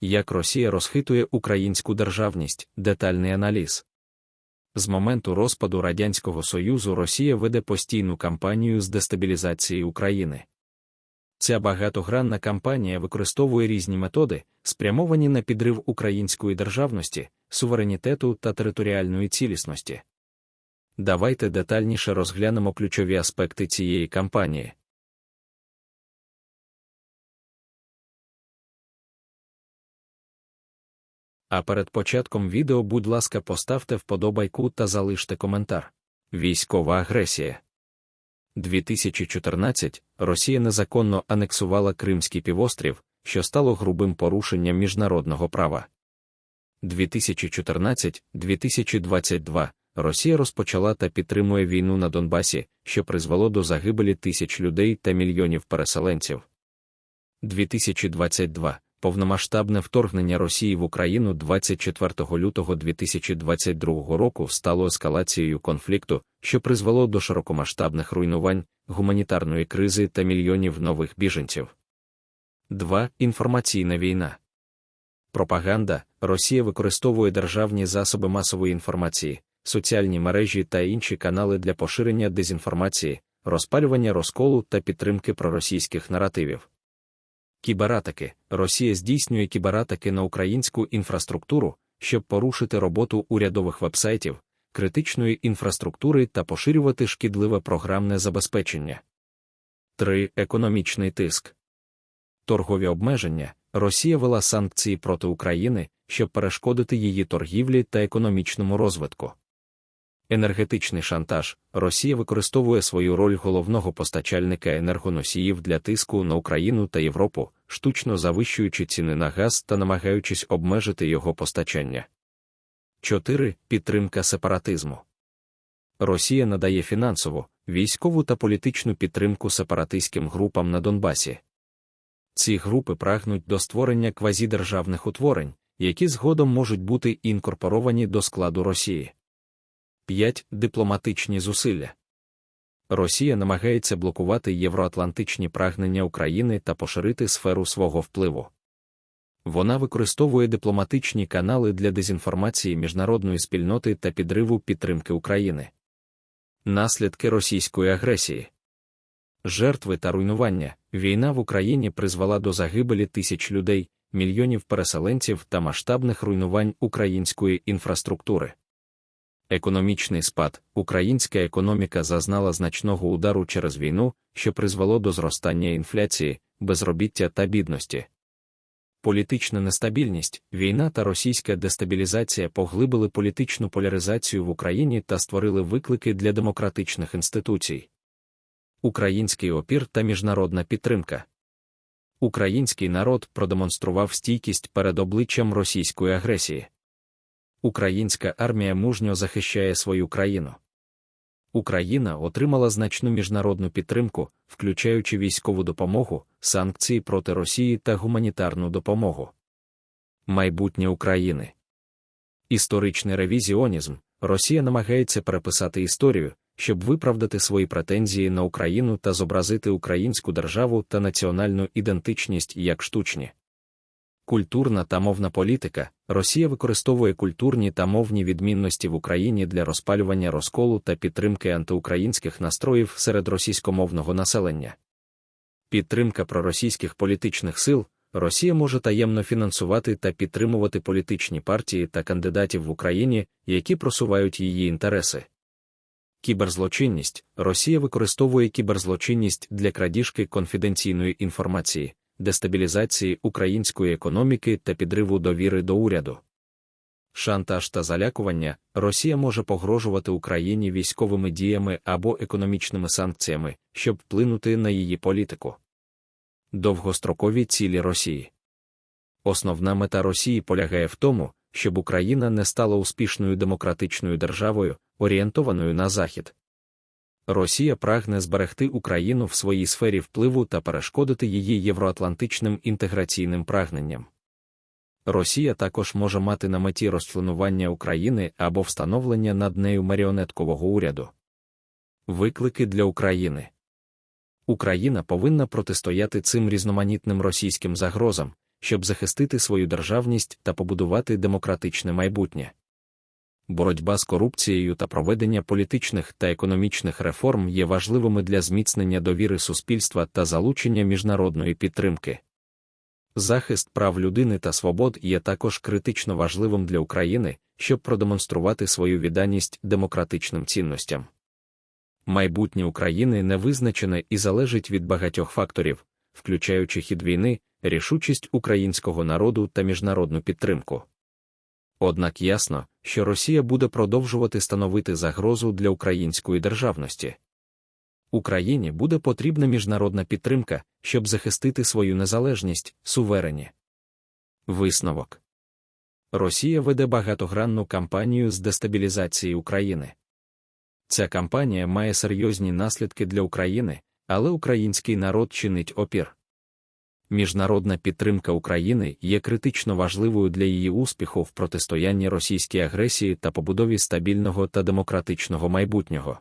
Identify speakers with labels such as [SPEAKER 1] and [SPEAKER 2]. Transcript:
[SPEAKER 1] Як Росія розхитує українську державність, детальний аналіз. З моменту розпаду Радянського Союзу Росія веде постійну кампанію з дестабілізації України. Ця багатогранна кампанія використовує різні методи, спрямовані на підрив української державності, суверенітету та територіальної цілісності. Давайте детальніше розглянемо ключові аспекти цієї кампанії. А перед початком відео, будь ласка, поставте вподобайку та залиште коментар. Військова агресія. 2014 Росія незаконно анексувала Кримський півострів, що стало грубим порушенням міжнародного права. 2014-2022 Росія розпочала та підтримує війну на Донбасі, що призвело до загибелі тисяч людей та мільйонів переселенців. 2022 Повномасштабне вторгнення Росії в Україну 24 лютого 2022 року стало ескалацією конфлікту, що призвело до широкомасштабних руйнувань, гуманітарної кризи та мільйонів нових біженців. 2. Інформаційна війна. Пропаганда Росія використовує державні засоби масової інформації, соціальні мережі та інші канали для поширення дезінформації, розпалювання розколу та підтримки проросійських наративів. Кібератаки Росія здійснює кібератаки на українську інфраструктуру, щоб порушити роботу урядових вебсайтів, критичної інфраструктури та поширювати шкідливе програмне забезпечення. 3. Економічний тиск. Торгові обмеження Росія вела санкції проти України, щоб перешкодити її торгівлі та економічному розвитку. Енергетичний шантаж Росія використовує свою роль головного постачальника енергоносіїв для тиску на Україну та Європу, штучно завищуючи ціни на газ та намагаючись обмежити його постачання. 4. Підтримка сепаратизму. Росія надає фінансову, військову та політичну підтримку сепаратистським групам на Донбасі. Ці групи прагнуть до створення квазідержавних утворень, які згодом можуть бути інкорпоровані до складу Росії. 5. Дипломатичні зусилля. Росія намагається блокувати євроатлантичні прагнення України та поширити сферу свого впливу. Вона використовує дипломатичні канали для дезінформації міжнародної спільноти та підриву підтримки України. Наслідки російської агресії. Жертви та руйнування. Війна в Україні призвела до загибелі тисяч людей, мільйонів переселенців та масштабних руйнувань української інфраструктури. Економічний спад, українська економіка зазнала значного удару через війну, що призвело до зростання інфляції, безробіття та бідності. Політична нестабільність, війна та російська дестабілізація поглибили політичну поляризацію в Україні та створили виклики для демократичних інституцій. Український опір та міжнародна підтримка. Український народ продемонстрував стійкість перед обличчям російської агресії. Українська армія мужньо захищає свою країну. Україна отримала значну міжнародну підтримку, включаючи військову допомогу, санкції проти Росії та гуманітарну допомогу. Майбутнє України. Історичний ревізіонізм Росія намагається переписати історію, щоб виправдати свої претензії на Україну та зобразити українську державу та національну ідентичність як штучні. Культурна та мовна політика Росія використовує культурні та мовні відмінності в Україні для розпалювання розколу та підтримки антиукраїнських настроїв серед російськомовного населення. Підтримка проросійських політичних сил Росія може таємно фінансувати та підтримувати політичні партії та кандидатів в Україні, які просувають її інтереси. Кіберзлочинність Росія використовує кіберзлочинність для крадіжки конфіденційної інформації дестабілізації української економіки та підриву довіри до уряду. Шантаж та залякування Росія може погрожувати Україні військовими діями або економічними санкціями, щоб вплинути на її політику. Довгострокові цілі Росії. Основна мета Росії полягає в тому, щоб Україна не стала успішною демократичною державою, орієнтованою на Захід, Росія прагне зберегти Україну в своїй сфері впливу та перешкодити її євроатлантичним інтеграційним прагненням. Росія також може мати на меті розчленування України або встановлення над нею маріонеткового уряду. Виклики для України Україна повинна протистояти цим різноманітним російським загрозам, щоб захистити свою державність та побудувати демократичне майбутнє. Боротьба з корупцією та проведення політичних та економічних реформ є важливими для зміцнення довіри суспільства та залучення міжнародної підтримки. Захист прав людини та свобод є також критично важливим для України, щоб продемонструвати свою відданість демократичним цінностям. Майбутнє України не визначене і залежить від багатьох факторів, включаючи хід війни, рішучість українського народу та міжнародну підтримку. Однак ясно, що Росія буде продовжувати становити загрозу для української державності. Україні буде потрібна міжнародна підтримка, щоб захистити свою незалежність, суверені. Висновок Росія веде багатогранну кампанію з дестабілізації України. Ця кампанія має серйозні наслідки для України, але український народ чинить опір. Міжнародна підтримка України є критично важливою для її успіху в протистоянні російській агресії та побудові стабільного та демократичного майбутнього.